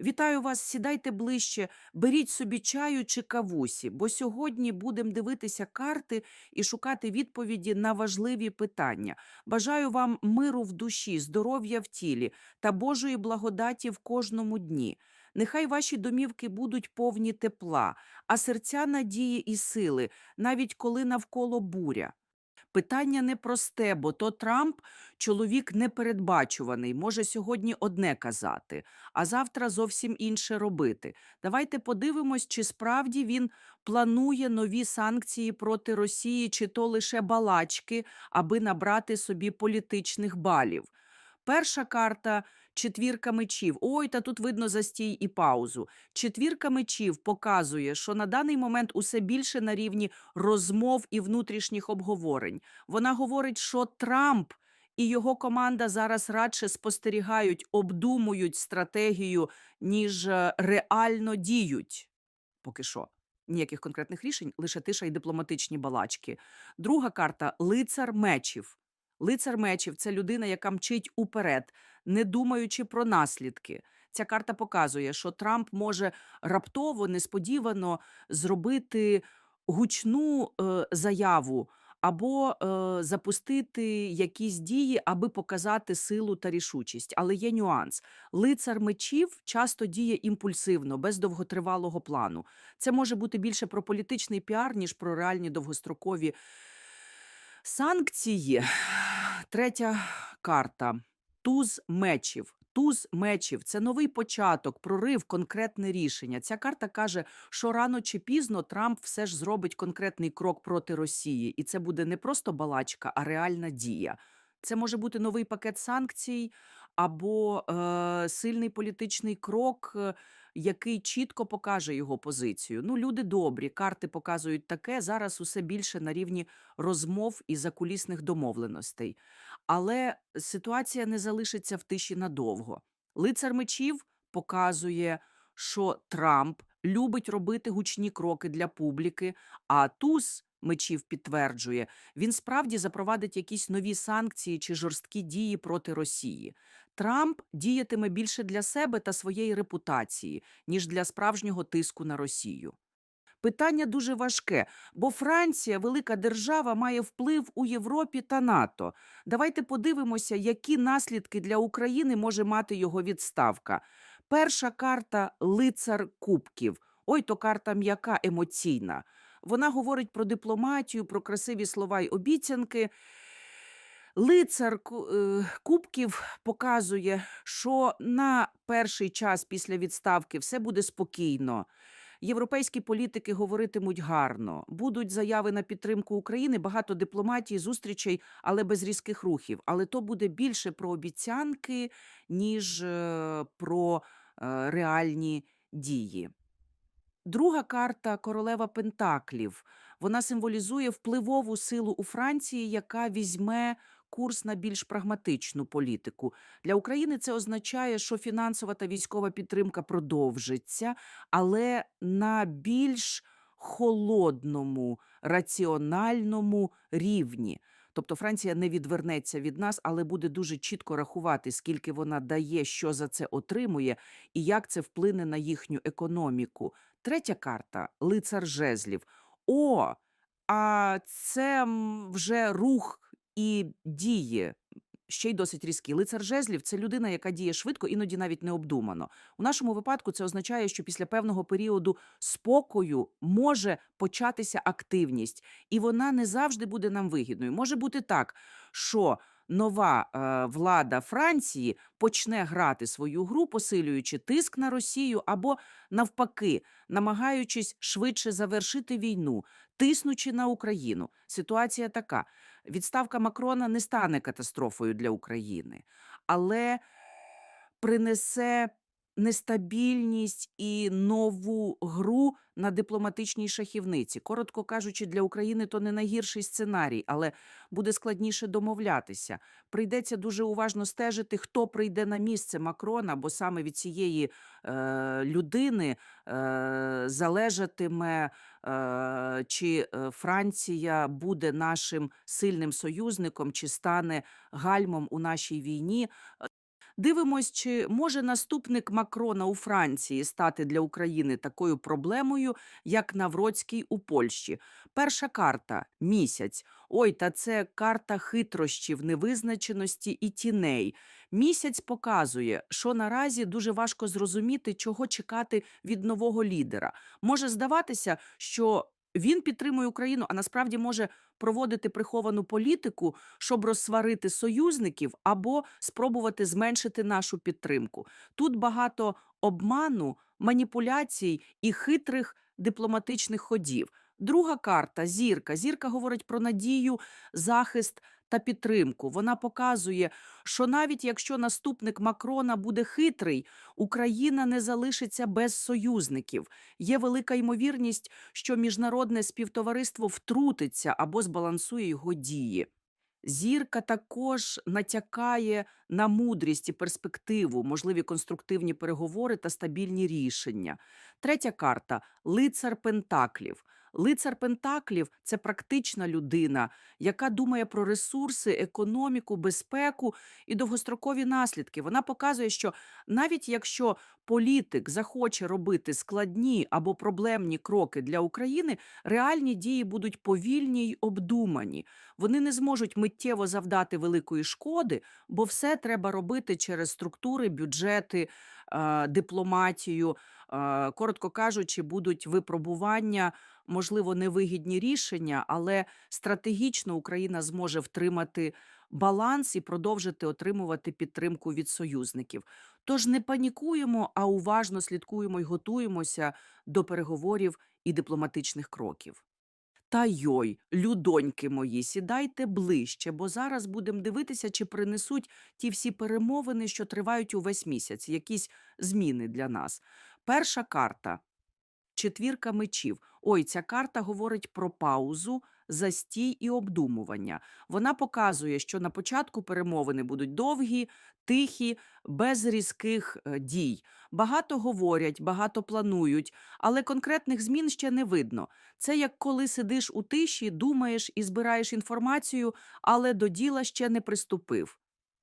Вітаю вас, сідайте ближче, беріть собі чаю чи кавусі, бо сьогодні будемо дивитися карти і шукати відповіді на важливі питання. Бажаю вам миру в душі, здоров'я в тілі та Божої благодаті в кожному дні. Нехай ваші домівки будуть повні тепла, а серця надії і сили, навіть коли навколо буря. Питання непросте, бо то Трамп чоловік непередбачуваний, може сьогодні одне казати, а завтра зовсім інше робити. Давайте подивимось, чи справді він планує нові санкції проти Росії, чи то лише балачки, аби набрати собі політичних балів. Перша карта четвірка мечів. Ой, та тут видно застій і паузу. Четвірка мечів показує, що на даний момент усе більше на рівні розмов і внутрішніх обговорень. Вона говорить, що Трамп і його команда зараз радше спостерігають, обдумують стратегію, ніж е, реально діють. Поки що. Ніяких конкретних рішень, лише тиша і дипломатичні балачки. Друга карта лицар мечів. Лицар мечів це людина, яка мчить уперед, не думаючи про наслідки. Ця карта показує, що Трамп може раптово, несподівано зробити гучну е, заяву або е, запустити якісь дії, аби показати силу та рішучість. Але є нюанс: лицар мечів часто діє імпульсивно, без довготривалого плану. Це може бути більше про політичний піар, ніж про реальні довгострокові санкції. Третя карта туз мечів. Туз мечів це новий початок, прорив, конкретне рішення. Ця карта каже, що рано чи пізно Трамп все ж зробить конкретний крок проти Росії, і це буде не просто балачка, а реальна дія. Це може бути новий пакет санкцій або е, сильний політичний крок, е, який чітко покаже його позицію. Ну, люди добрі, карти показують таке. Зараз усе більше на рівні розмов і закулісних домовленостей. Але ситуація не залишиться в тиші надовго. Лицар мечів показує, що Трамп любить робити гучні кроки для публіки, а туз мечів підтверджує, він справді запровадить якісь нові санкції чи жорсткі дії проти Росії. Трамп діятиме більше для себе та своєї репутації, ніж для справжнього тиску на Росію. Питання дуже важке, бо Франція, велика держава, має вплив у Європі та НАТО. Давайте подивимося, які наслідки для України може мати його відставка. Перша карта лицар кубків. Ой, то карта м'яка, емоційна. Вона говорить про дипломатію, про красиві слова й обіцянки. Лицар е, кубків показує, що на перший час після відставки все буде спокійно. Європейські політики говоритимуть гарно, будуть заяви на підтримку України, багато дипломатії, зустрічей, але без різких рухів. Але то буде більше про обіцянки, ніж е, про е, реальні дії. Друга карта королева Пентаклів. Вона символізує впливову силу у Франції, яка візьме курс на більш прагматичну політику. Для України це означає, що фінансова та військова підтримка продовжиться, але на більш холодному, раціональному рівні. Тобто Франція не відвернеться від нас, але буде дуже чітко рахувати, скільки вона дає, що за це отримує, і як це вплине на їхню економіку. Третя карта лицар жезлів. О, а це вже рух і дії. Ще й досить різкі. Лицар жезлів це людина, яка діє швидко, іноді навіть необдумано. У нашому випадку це означає, що після певного періоду спокою може початися активність, і вона не завжди буде нам вигідною. Може бути так, що нова е, влада Франції почне грати свою гру, посилюючи тиск на Росію, або навпаки, намагаючись швидше завершити війну, тиснучи на Україну. Ситуація така: відставка Макрона не стане катастрофою для України, але принесе нестабільність і нову гру на дипломатичній шахівниці. Коротко кажучи, для України то не найгірший сценарій, але буде складніше домовлятися. Прийдеться дуже уважно стежити, хто прийде на місце Макрона, бо саме від цієї е, людини е, залежатиме, е, чи е, Франція буде нашим сильним союзником, чи стане гальмом у нашій війні. Дивимось, чи може наступник Макрона у Франції стати для України такою проблемою, як Навроцький у Польщі. Перша карта місяць. Ой, та це карта хитрощів, невизначеності і тіней. Місяць показує, що наразі дуже важко зрозуміти, чого чекати від нового лідера. Може здаватися, що він підтримує Україну, а насправді може проводити приховану політику, щоб розсварити союзників або спробувати зменшити нашу підтримку. Тут багато обману, маніпуляцій і хитрих дипломатичних ходів. Друга карта зірка. Зірка говорить про надію, захист та підтримку. Вона показує, що навіть якщо наступник Макрона буде хитрий, Україна не залишиться без союзників. Є велика ймовірність, що міжнародне співтовариство втрутиться або збалансує його дії. Зірка також натякає на мудрість і перспективу, можливі конструктивні переговори та стабільні рішення. Третя карта лицар Пентаклів. Лицар Пентаклів це практична людина, яка думає про ресурси, економіку, безпеку і довгострокові наслідки. Вона показує, що навіть якщо політик захоче робити складні або проблемні кроки для України, реальні дії будуть повільні й обдумані. Вони не зможуть миттєво завдати великої шкоди, бо все треба робити через структури, бюджети, дипломатію. Коротко кажучи, будуть випробування, можливо, невигідні рішення, але стратегічно Україна зможе втримати баланс і продовжити отримувати підтримку від союзників. Тож не панікуємо, а уважно слідкуємо і готуємося до переговорів і дипломатичних кроків. Та йой, людоньки мої, сідайте ближче, бо зараз будемо дивитися, чи принесуть ті всі перемовини, що тривають увесь місяць, якісь зміни для нас. Перша карта четвірка мечів. Ой, ця карта говорить про паузу, застій і обдумування. Вона показує, що на початку перемовини будуть довгі, тихі, без різких е, дій. Багато говорять, багато планують, але конкретних змін ще не видно. Це як коли сидиш у тиші, думаєш і збираєш інформацію, але до діла ще не приступив.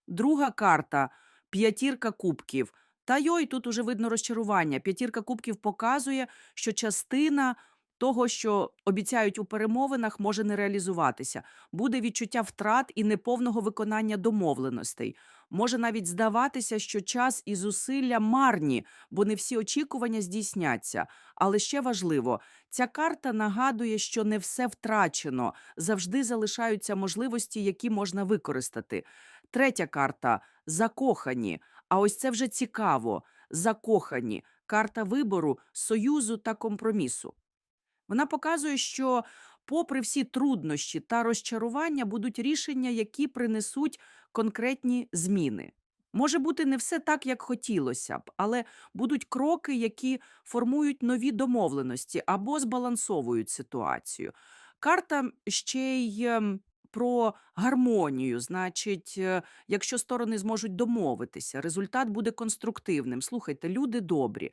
Друга карта п'ятірка кубків. Та йой, тут уже видно розчарування. П'ятірка кубків показує, що частина того, що обіцяють у перемовинах, може не реалізуватися. Буде відчуття втрат і неповного виконання домовленостей. Може навіть здаватися, що час і зусилля марні, бо не всі очікування здійсняться. Але ще важливо, ця карта нагадує, що не все втрачено, завжди залишаються можливості, які можна використати. Третя карта закохані. А ось це вже цікаво. Закохані карта вибору, союзу та компромісу. Вона показує, що, попри всі труднощі та розчарування, будуть рішення, які принесуть конкретні зміни. Може бути не все так, як хотілося б, але будуть кроки, які формують нові домовленості або збалансовують ситуацію. Карта ще й ем, про гармонію. Значить, е, якщо сторони зможуть домовитися, результат буде конструктивним. Слухайте, люди добрі.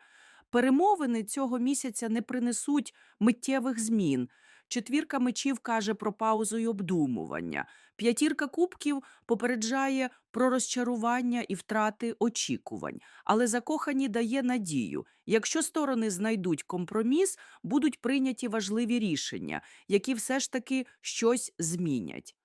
Перемовини цього місяця не принесуть миттєвих змін. Четвірка мечів каже про паузу й обдумування. П'ятірка кубків попереджає про розчарування і втрати очікувань. Але закохані дає надію. Якщо сторони знайдуть компроміс, будуть прийняті важливі рішення, які все ж таки щось змінять.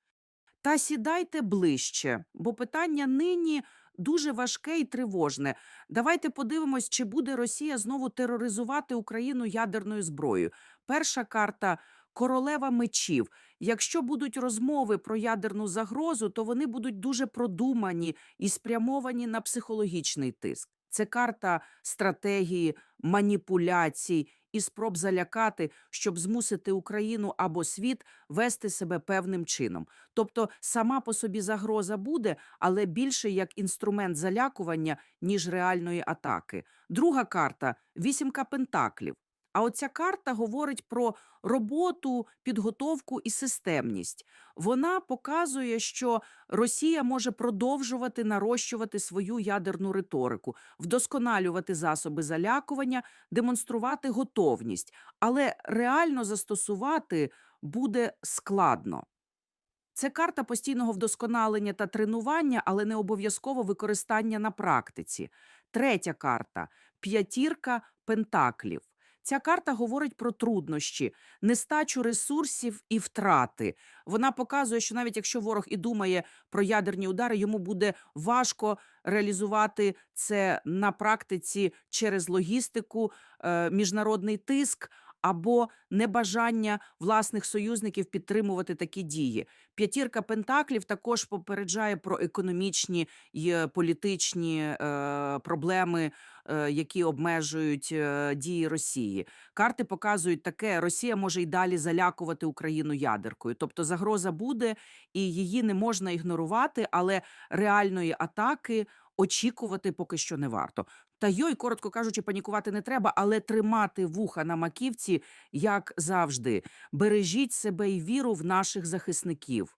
Та сідайте ближче, бо питання нині дуже важке і тривожне. Давайте подивимось, чи буде Росія знову тероризувати Україну ядерною зброєю. Перша карта королева мечів. Якщо будуть розмови про ядерну загрозу, то вони будуть дуже продумані і спрямовані на психологічний тиск. Це карта стратегії, маніпуляцій і спроб залякати, щоб змусити Україну або світ вести себе певним чином. Тобто сама по собі загроза буде, але більше як інструмент залякування, ніж реальної атаки. Друга карта вісімка пентаклів. А оця карта говорить про роботу, підготовку і системність. Вона показує, що Росія може продовжувати нарощувати свою ядерну риторику, вдосконалювати засоби залякування, демонструвати готовність, але реально застосувати буде складно. Це карта постійного вдосконалення та тренування, але не обов'язково використання на практиці. Третя карта п'ятірка пентаклів. Ця карта говорить про труднощі, нестачу ресурсів і втрати. Вона показує, що навіть якщо ворог і думає про ядерні удари, йому буде важко реалізувати це на практиці через логістику, е, міжнародний тиск або небажання власних союзників підтримувати такі дії. П'ятірка пентаклів також попереджає про економічні і е, політичні е, проблеми, е, які обмежують дії Росії. Карти показують таке: Росія може й далі залякувати Україну ядеркою. Тобто загроза буде, і її не можна ігнорувати, але реальної атаки очікувати поки що не варто. Та йой, коротко кажучи, панікувати не треба, але тримати вуха на маківці, як завжди. Бережіть себе і віру в наших захисників.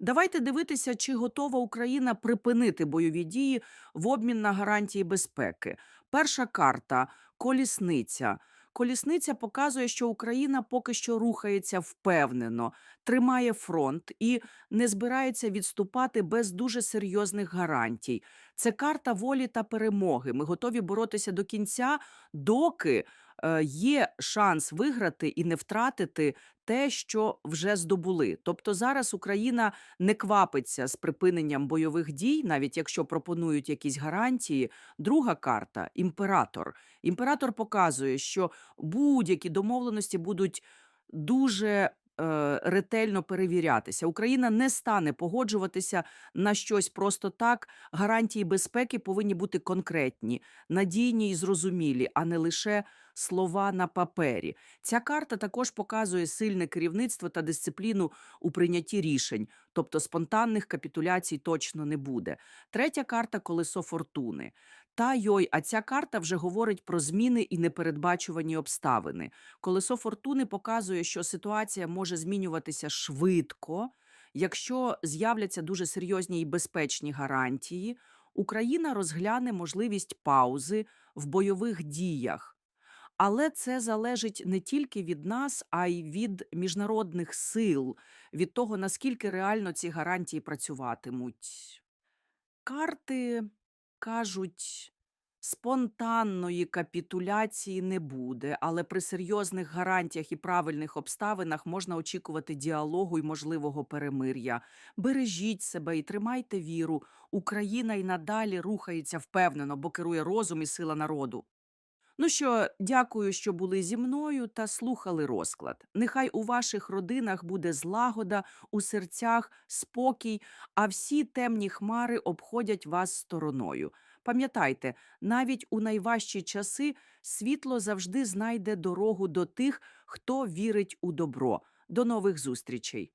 Давайте дивитися, чи готова Україна припинити бойові дії в обмін на гарантії безпеки. Перша карта колісниця. Колісниця показує, що Україна поки що рухається впевнено, тримає фронт і не збирається відступати без дуже серйозних гарантій. Це карта волі та перемоги. Ми готові боротися до кінця, доки е, є шанс виграти і не втратити те, що вже здобули. Тобто зараз Україна не квапиться з припиненням бойових дій, навіть якщо пропонують якісь гарантії. Друга карта імператор. Імператор показує, що будь-які домовленості будуть дуже. е, Ретельно перевірятися. Україна не стане погоджуватися на щось просто так. Гарантії безпеки повинні бути конкретні, надійні і зрозумілі, а не лише слова на папері. Ця карта також показує сильне керівництво та дисципліну у прийнятті рішень, тобто спонтанних капітуляцій точно не буде. Третя карта колесо фортуни. Та йой, а ця карта вже говорить про зміни і непередбачувані обставини. Колесо фортуни показує, що ситуація може змінюватися швидко. Якщо з'являться дуже серйозні і безпечні гарантії, Україна розгляне можливість паузи в бойових діях. Але це залежить не тільки від нас, а й від міжнародних сил, від того, наскільки реально ці гарантії працюватимуть. Карти кажуть, спонтанної капітуляції не буде, але при серйозних гарантіях і правильних обставинах можна очікувати діалогу і можливого перемир'я. Бережіть себе і тримайте віру. Україна й надалі рухається впевнено, бо керує розум і сила народу. Ну що, дякую, що були зі мною та слухали розклад. Нехай у ваших родинах буде злагода, у серцях спокій, а всі темні хмари обходять вас стороною. Пам'ятайте, навіть у найважчі часи світло завжди знайде дорогу до тих, хто вірить у добро. До нових зустрічей!